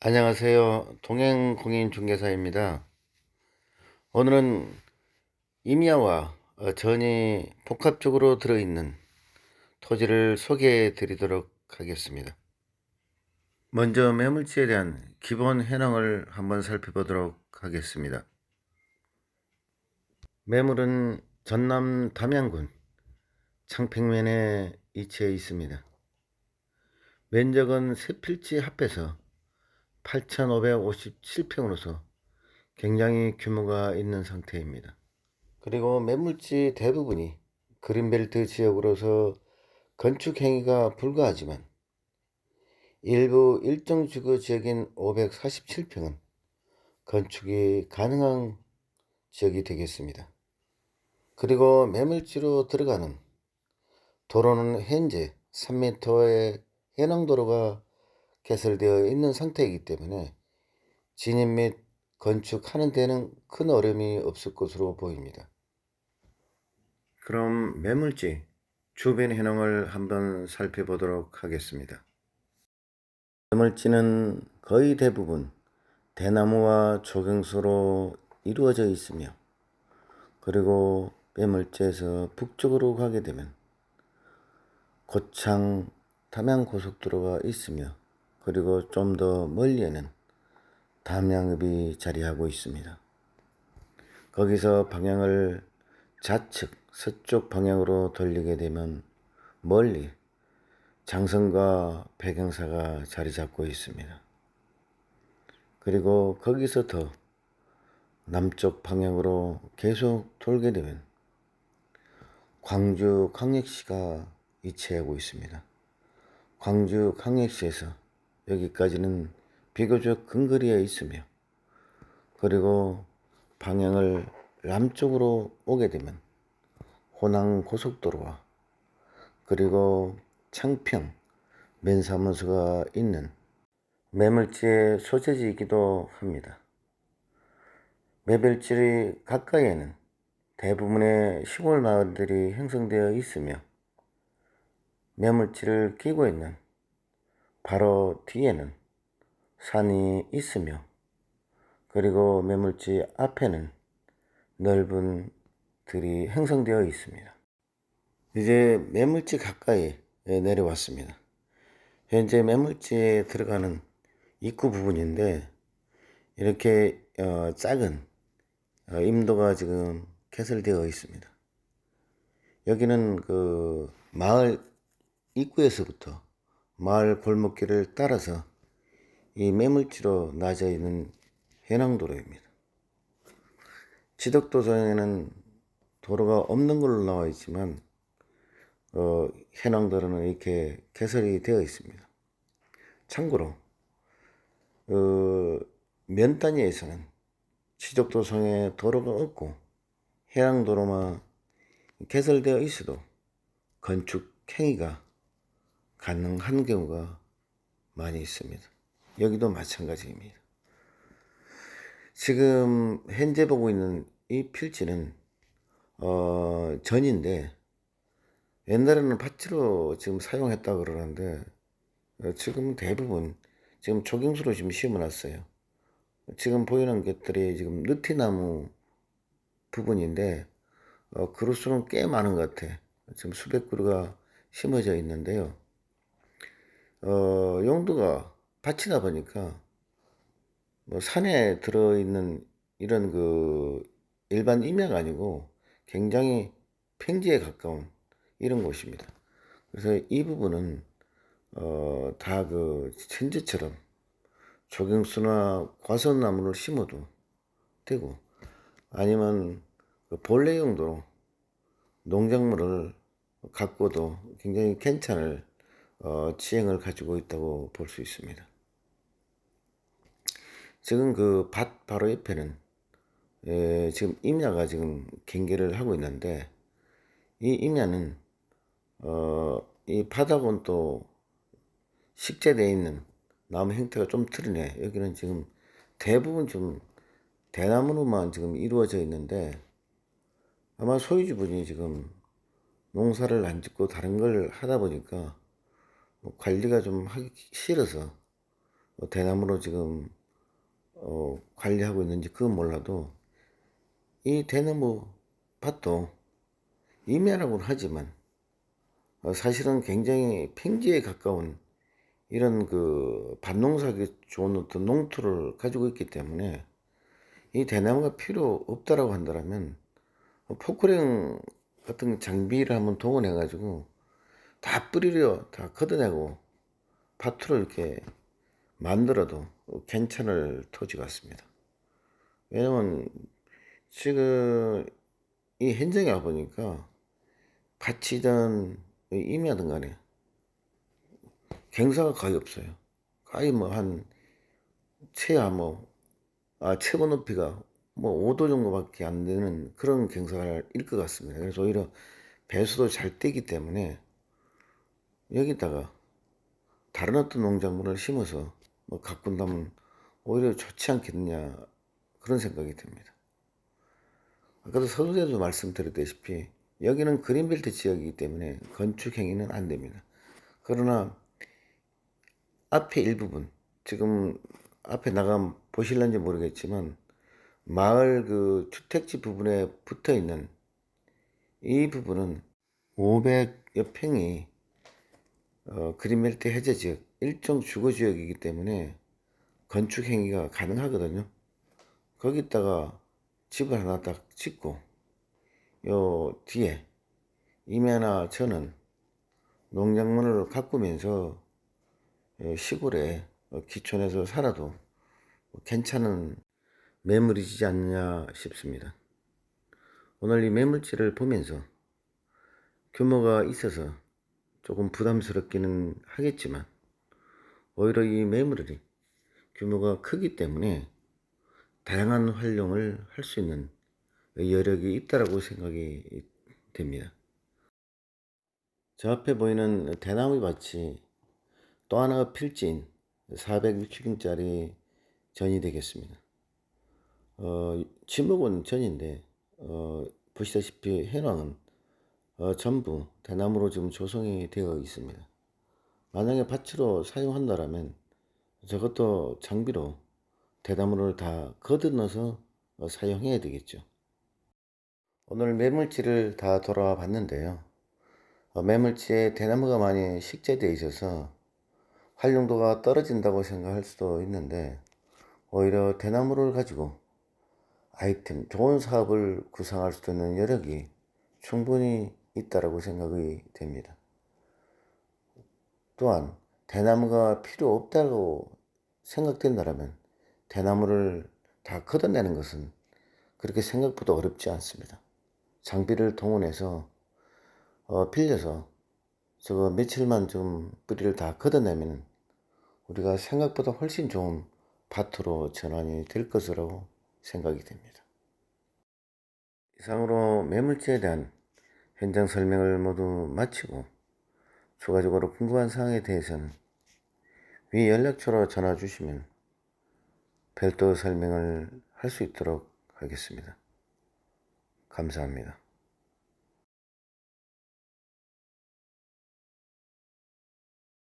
안녕하세요. 동행공인중개사입니다. 오늘은 임야와 어, 전이 복합적으로 들어있는 토지를 소개해 드리도록 하겠습니다. 먼저 매물지에 대한 기본 현황을 한번 살펴보도록 하겠습니다. 매물은 전남 담양군 창평면에 위치해 있습니다. 면적은 세 필지 합해서 8,557평으로서 굉장히 규모가 있는 상태입니다. 그리고 매물지 대부분이 그린벨트 지역으로서 건축 행위가 불가하지만 일부 일정 주거 지역인 547평은 건축이 가능한 지역이 되겠습니다. 그리고 매물지로 들어가는 도로는 현재 3m의 해낭도로가 개설되어 있는 상태이기 때문에 진입 및 건축하는 데는 큰 어려움이 없을 것으로 보입니다. 그럼 매물지 주변 현황을 한번 살펴보도록 하겠습니다. 매물지는 거의 대부분 대나무와 조경수로 이루어져 있으며 그리고 매물지에서 북쪽으로 가게 되면 고창 담양 고속도로가 있으며 그리고 좀 더 멀리에는 담양읍이 자리하고 있습니다. 거기서 방향을 좌측 서쪽 방향으로 돌리게 되면 멀리 장성과 백양사가 자리 잡고 있습니다. 그리고 거기서 더 남쪽 방향으로 계속 돌게 되면 광주 광역시가 위치하고 있습니다. 광주 광역시에서 여기까지는 비교적 근거리에 있으며 그리고 방향을 남쪽으로 오게 되면 호남 고속도로와 그리고 창평 면사무소가 있는 매물지의 소재지이기도 합니다. 매별지 가까이에는 대부분의 시골 마을들이 형성되어 있으며 매물지를 끼고 있는 바로 뒤에는 산이 있으며 그리고 매물지 앞에는 넓은 들이 형성되어 있습니다. 이제 매물지 가까이 내려왔습니다. 현재 매물지에 들어가는 입구 부분인데 이렇게 어, 작은 어, 임도가 지금 개설되어 있습니다. 여기는 그 마을 입구에서부터 마을 골목길을 따라서 이 매물지로 나져 있는 해낭도로입니다. 지덕도상에는 도로가 없는 걸로 나와 있지만 어, 해낭도로는 이렇게 개설이 되어 있습니다. 참고로 어, 면 단위에서는 지덕도상에 도로가 없고 해양도로만 개설되어 있어도 건축 행위가 가능한 경우가 많이 있습니다. 여기도 마찬가지입니다. 지금 현재 보고 있는 이 필지는 어, 전인데 옛날에는 밭으로 지금 사용했다 그러는데 어, 지금 대부분 지금 조경수로 지금 심어놨어요. 지금 보이는 것들이 지금 느티나무 부분인데 어, 그루수는 꽤 많은 것 같아. 지금 수백 그루가 심어져 있는데요. 어, 용도가 밭이다 보니까 뭐 산에 들어있는 이런 그 일반 임야가 아니고 굉장히 평지에 가까운 이런 곳입니다. 그래서 이 부분은 어, 다 그 천지처럼 조경수나 과선나무를 심어도 되고 아니면 그 본래 용도로 농작물을 갖고도 굉장히 괜찮을 어, 지형을 가지고 있다고 볼 수 있습니다. 지금 그 밭 바로 옆에는 에, 지금 임야가 지금 경계를 하고 있는데 이 임야는 어, 이 바닥은 또 식재되어 있는 나무 형태가 좀 틀리네. 여기는 지금 대부분 좀 대나무로만 지금 이루어져 있는데 아마 소유주분이 지금 농사를 안 짓고 다른 걸 하다 보니까 뭐 관리가 좀 하기 싫어서 어, 대나무로 지금 어, 관리하고 있는지 그건 몰라도 이 대나무 밭도 임야라고는 하지만 어, 사실은 굉장히 평지에 가까운 이런 그 밭농사하기 좋은 어떤 농토를 가지고 있기 때문에 이 대나무가 필요 없다라고 한다면 포크랭 같은 장비를 한번 동원해 가지고 다 뿌리려 다 걷어내고 밭으로 이렇게 만들어도 괜찮을 토지 같습니다. 왜냐면 지금 이 현장에 와 보니까 밭이든 임야든 간에 갱사가 거의 없어요. 거의 뭐 한 최하 뭐, 아, 최고 높이가 뭐 5도 정도밖에 안 되는 그런 갱사일 것 같습니다. 그래서 오히려 배수도 잘 되기 때문에 여기다가 다른 어떤 농작물을 심어서 뭐 가꾼다면 오히려 좋지 않겠느냐 그런 생각이 듭니다. 아까도 서두에도 말씀드렸다시피 여기는 그린벨트 지역이기 때문에 건축 행위는 안 됩니다. 그러나 앞에 일부분 지금 앞에 나가 보실런지 모르겠지만 마을 그 주택지 부분에 붙어 있는 이 부분은 500여 평이 어, 그린벨트 해제 지역 일종 주거 지역이기 때문에 건축 행위가 가능하거든요. 거기다가 집을 하나 딱 짓고 요 뒤에 임야나 저는 농작물을 가꾸면서 어, 시골에 어, 기촌에서 살아도 괜찮은 매물이지 않냐 싶습니다. 오늘 이 매물지를 보면서 규모가 있어서 조금 부담스럽기는 하겠지만 오히려 이 매물이 규모가 크기 때문에 다양한 활용을 할 수 있는 여력이 있다라고 생각이 됩니다. 저 앞에 보이는 대나무 밭이 또 하나가 필지인 460평짜리 전이 되겠습니다. 어, 지목은 전인데 어, 보시다시피 해랑은 어, 전부 대나무로 지금 조성이 되어 있습니다. 만약에 밭으로 사용한다라면 저것도 장비로 대나무를 다 거듭넣어서 어, 사용해야 되겠죠. 오늘 매물지를 다 돌아와 봤는데요. 어, 매물지에 대나무가 많이 식재되어 있어서 활용도가 떨어진다고 생각할 수도 있는데 오히려 대나무를 가지고 아이템, 좋은 사업을 구상할 수 있는 여력이 충분히 있다라고 생각이 됩니다. 또한 대나무가 필요 없다고 생각된다면 대나무를 다 걷어내는 것은 그렇게 생각보다 어렵지 않습니다. 장비를 동원해서 어, 빌려서 저거 며칠만 좀 뿌리를 다 걷어내면 우리가 생각보다 훨씬 좋은 밭으로 전환이 될 것으로 생각이 됩니다. 이상으로 매물지에 대한 현장 설명을 모두 마치고 추가적으로 궁금한 사항에 대해서는 위 연락처로 전화 주시면 별도 설명을 할 수 있도록 하겠습니다. 감사합니다.